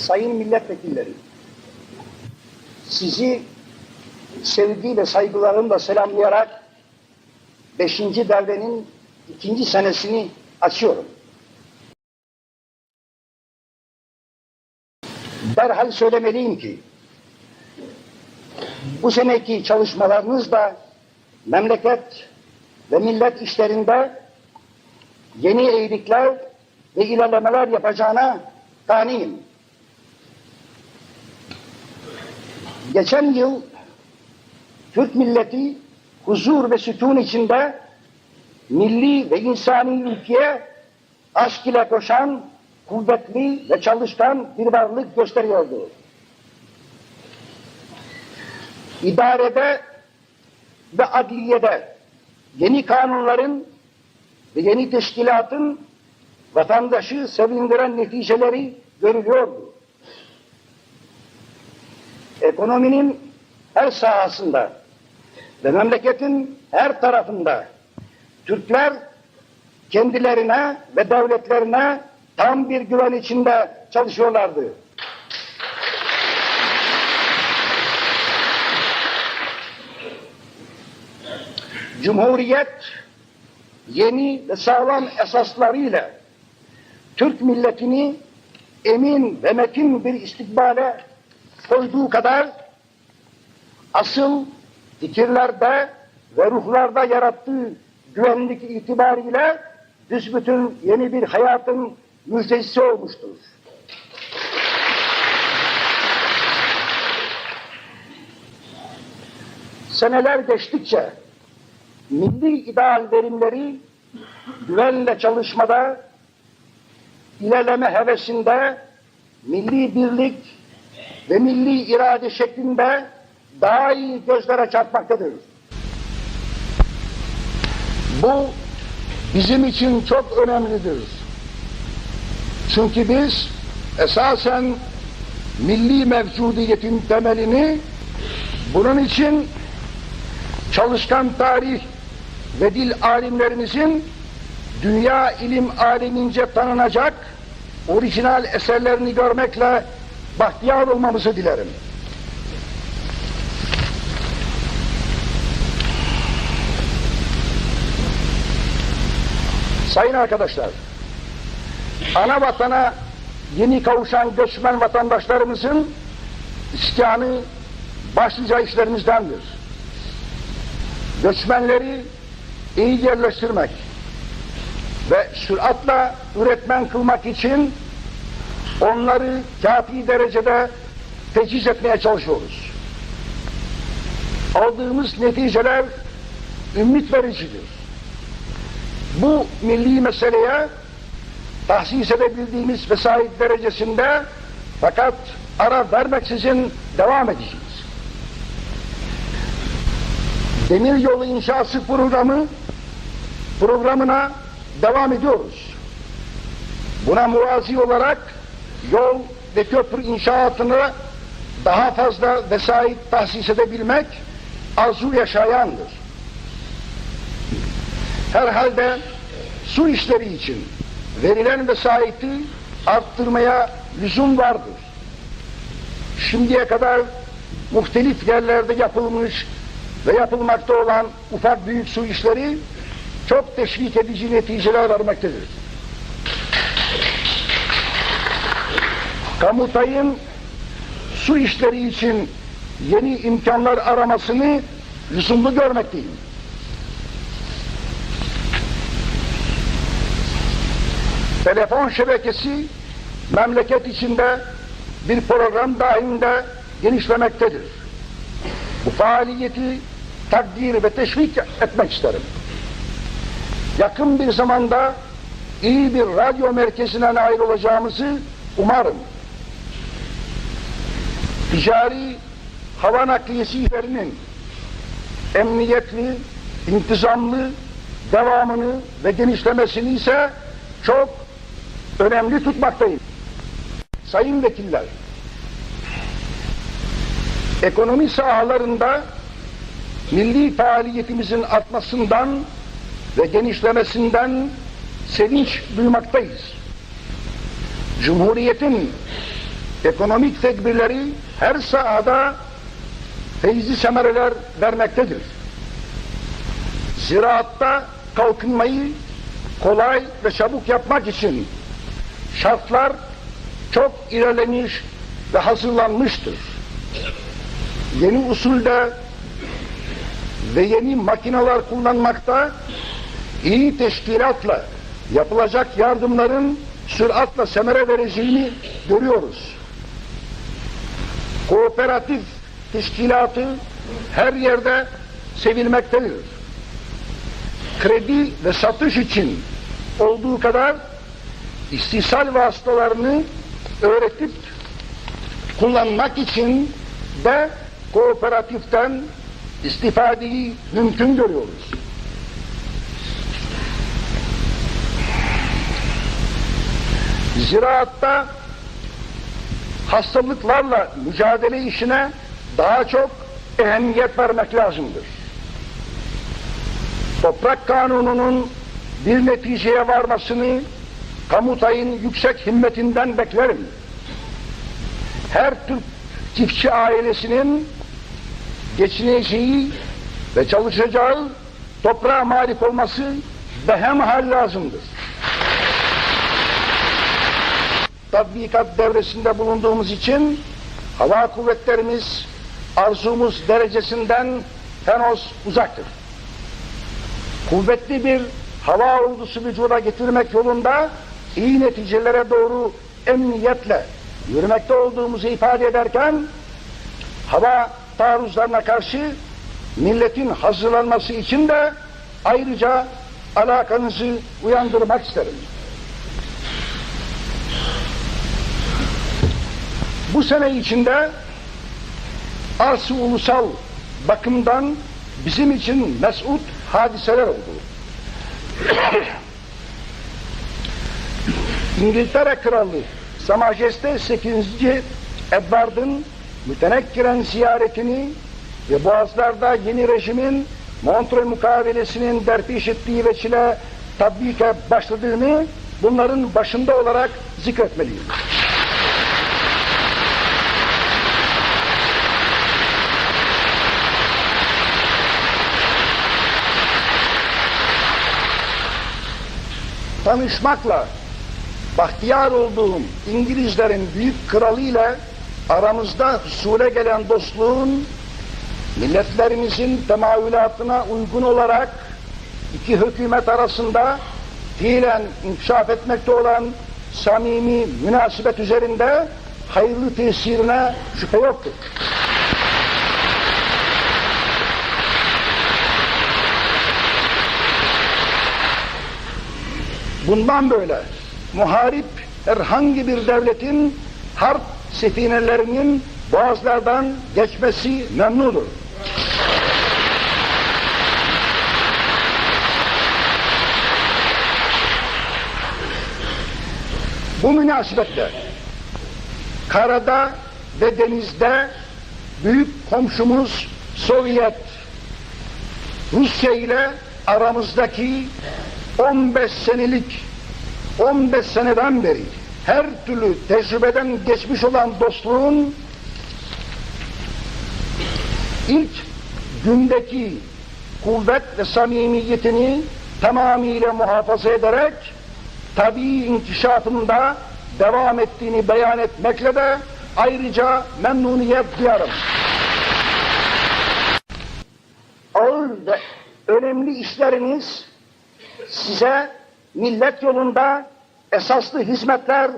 sayın milletvekilleri, sizi sevgi ve saygılarımla selamlayarak beşinci devrenin ikinci senesini açıyorum. Derhal söylemeliyim ki, bu seneki çalışmalarınız da memleket ve millet işlerinde yeni eğilikler ve ilerlemeler yapacağına kaniyim. Geçen yıl Türk milleti huzur ve sütun içinde milli ve insani ülkeye aşk ile koşan kuvvetli ve çalışkan bir varlık gösteriyordu. İdarede ve adliyede yeni kanunların ve yeni teşkilatın vatandaşı sevindiren neticeleri görülüyordu. Ekonominin her sahasında ve memleketin her tarafında Türkler kendilerine ve devletlerine tam bir güven içinde çalışıyorlardı. Cumhuriyet yeni ve sağlam esaslarıyla Türk milletini emin ve metin bir istikbale koyduğu kadar asıl fikirlerde ve ruhlarda yarattığı güvenlik itibariyle büsbütün yeni bir hayatın müjdecisi olmuştur. Seneler geçtikçe milli ideal verimleri güvenle çalışmada, ilerleme hevesinde, milli birlik ve milli irade şeklinde daha iyi gözlere çarpmaktadır. Bu bizim için çok önemlidir. Çünkü biz esasen milli mevcudiyetin temelini bunun için çalışkan tarih ve dil alimlerimizin dünya ilim alemince tanınacak orijinal eserlerini görmekle bahtiyar olmamızı dilerim. Sayın arkadaşlar, ana vatana yeni kavuşan göçmen vatandaşlarımızın iskanı başlıca işlerimizdendir. Göçmenleri iyi yerleştirmek ve süratle üretmen kılmak için onları kafi derecede teçhiz etmeye çalışıyoruz. Aldığımız neticeler ümit vericidir. Bu milli meseleye tahsis edebildiğimiz vesait derecesinde fakat ara vermeksizin devam edeceğiz. Demir yolu inşası programı programına devam ediyoruz. Buna muvazi olarak yol ve köprü inşaatını daha fazla vesait tahsis edebilmek arzu yaşayandır. Herhalde su işleri için verilen vesayeti arttırmaya lüzum vardır. Şimdiye kadar muhtelif yerlerde yapılmış ve yapılmakta olan ufak büyük su işleri çok teşvik edici neticeler vermektedir. Kamutay'ın su işleri için yeni imkanlar aramasını lüzumlu görmekteyim. Telefon şebekesi memleket içinde bir program dahilinde genişlemektedir. Bu faaliyeti takdir ve teşvik etmek isterim. Yakın bir zamanda iyi bir radyo merkezine nail olacağımızı umarım. Ticari hava nakliyesi işlerinin emniyetli, intizamlı devamını ve genişlemesini ise çok önemli tutmaktayım. Sayın vekiller, ekonomi sahalarında milli faaliyetimizin artmasından ve genişlemesinden sevinç duymaktayız. Cumhuriyetin ekonomik tedbirleri her sahada feyzi semereler vermektedir. Ziraatta kalkınmayı kolay ve çabuk yapmak için şartlar çok ilerlemiş ve hazırlanmıştır. Yeni usulde ve yeni makineler kullanmakta iyi teşkilatla yapılacak yardımların süratle semere vereceğini görüyoruz. Kooperatif teşkilatı her yerde sevilmektedir. Kredi ve satış için olduğu kadar istisal vasıtalarını öğretip kullanmak için de kooperatiften istifadeyi mümkün görüyoruz. Ziraatta hastalıklarla mücadele işine daha çok ehemmiyet vermek lazımdır. Toprak kanununun bir neticeye varmasını Kamutay'ın yüksek himmetinden beklerim. Her Türk çiftçi ailesinin geçineceği ve çalışacağı toprağa malik olması behemhal lazımdır. Tatbikat devresinde bulunduğumuz için hava kuvvetlerimiz arzumuz derecesinden fenoz uzaktır. Kuvvetli bir hava ordusu vücuda getirmek yolunda iyi neticelere doğru emniyetle yürümekte olduğumuzu ifade ederken hava taarruzlarına karşı milletin hazırlanması için de ayrıca alakanızı uyandırmak isterim. Bu sene içinde arz ulusal bakımdan bizim için mesut hadiseler oldu. İngiltere Kralı Sa Majeste 8. Edward'ın mütenekkiren ziyaretini ve Boğazlar'da yeni rejimin Montreux mukavelesinin derpiş ettiği veçile tatbike başladığını bunların başında olarak zikretmeliyim. Tanışmakla bahtiyar olduğum İngilizlerin büyük kralı ile aramızda husule gelen dostluğun milletlerimizin temayülatına uygun olarak iki hükümet arasında fiilen inkişaf etmekte olan samimi münasebet üzerinde hayırlı tesirine şüphe yoktur. Bundan böyle muharip herhangi bir devletin harp sefinelerinin boğazlardan geçmesi memnudur. Bu münasebetle karada ve denizde büyük komşumuz Sovyet Rusya ile aramızdaki 15 senelik 15 seneden beri her türlü tecrübeden geçmiş olan dostluğun ilk gündeki kuvvet ve samimiyetini tamamıyla muhafaza ederek tabii inkişafında devam ettiğini beyan etmekle de ayrıca memnuniyet duyarım. Ağır ve önemli işleriniz size millet yolunda esaslı hizmetler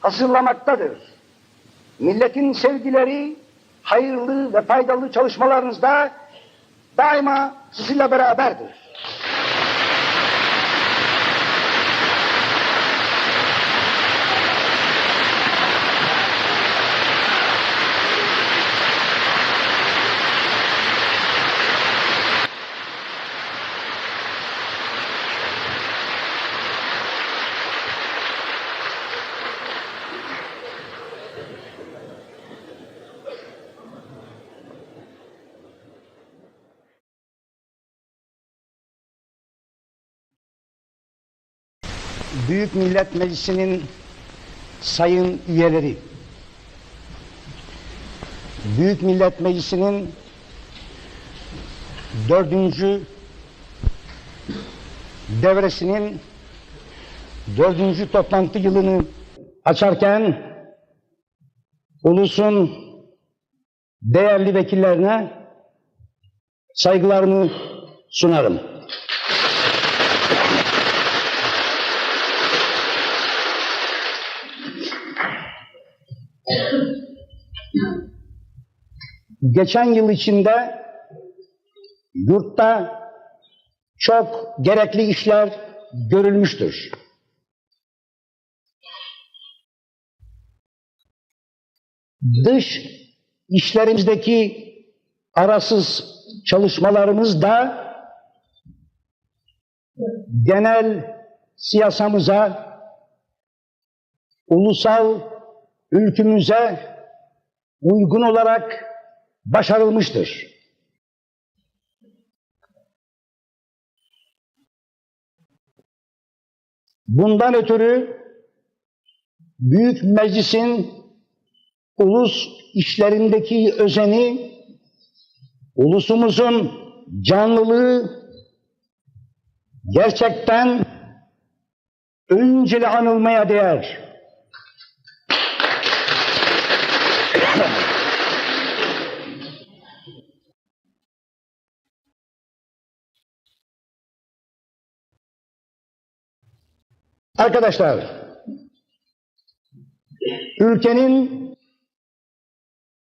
hazırlamaktadır. Milletin sevgileri, hayırlı ve faydalı çalışmalarınızda daima sizinle beraberdir. Büyük Millet Meclisi'nin sayın üyeleri, Büyük Millet Meclisi'nin dördüncü devresinin dördüncü toplantı yılını açarken ulusun değerli vekillerine saygılarımı sunarım. Geçen yıl içinde yurtta çok gerekli işler görülmüştür. Dış işlerimizdeki arasız çalışmalarımız da genel siyasamıza, ulusal ülkümüze uygun olarak başarılmıştır. Bundan ötürü Büyük Meclis'in ulus işlerindeki özeni, ulusumuzun canlılığı gerçekten önceli anılmaya değer. Arkadaşlar, ülkenin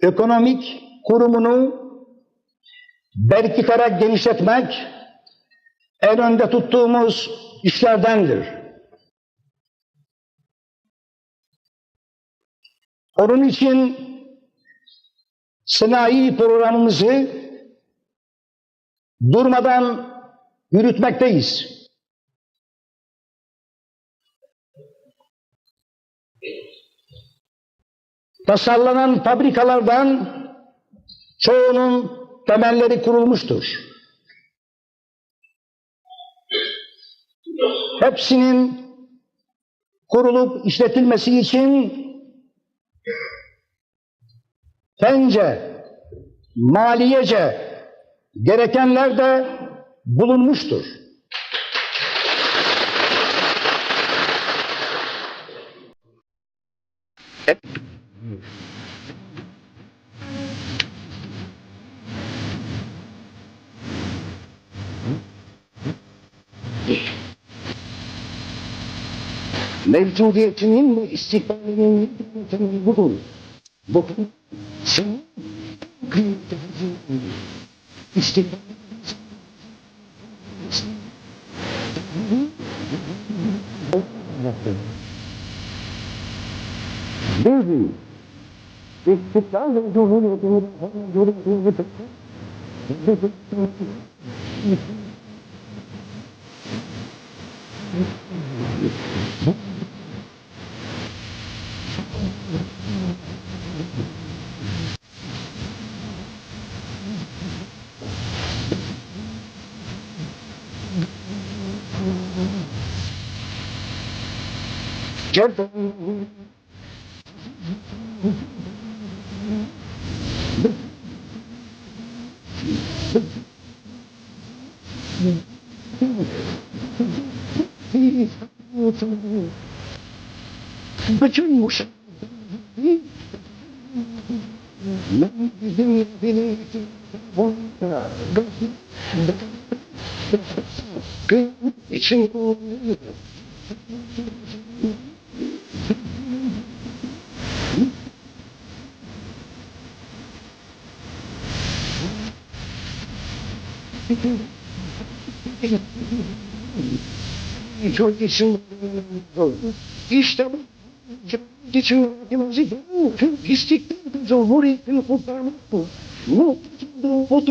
ekonomik kurumunu berkitara genişletmek en önde tuttuğumuz işlerdendir. Onun için sanayi programımızı durmadan yürütmekteyiz. Tasarlanan fabrikalardan çoğunun temelleri kurulmuştur. Hepsinin kurulup işletilmesi için fence, maliyece gerekenler de bulunmuştur. Mevcudiyetinin istikbalinin budur. Bu senin kıymetinin istikbal bir gün istiklal ve cumhuriyetini cumhuriyetini Gerçekten bütün bu çok için işte bu için istiklal cumhuriyetini kurtarmak bu. Bu, bu, bu,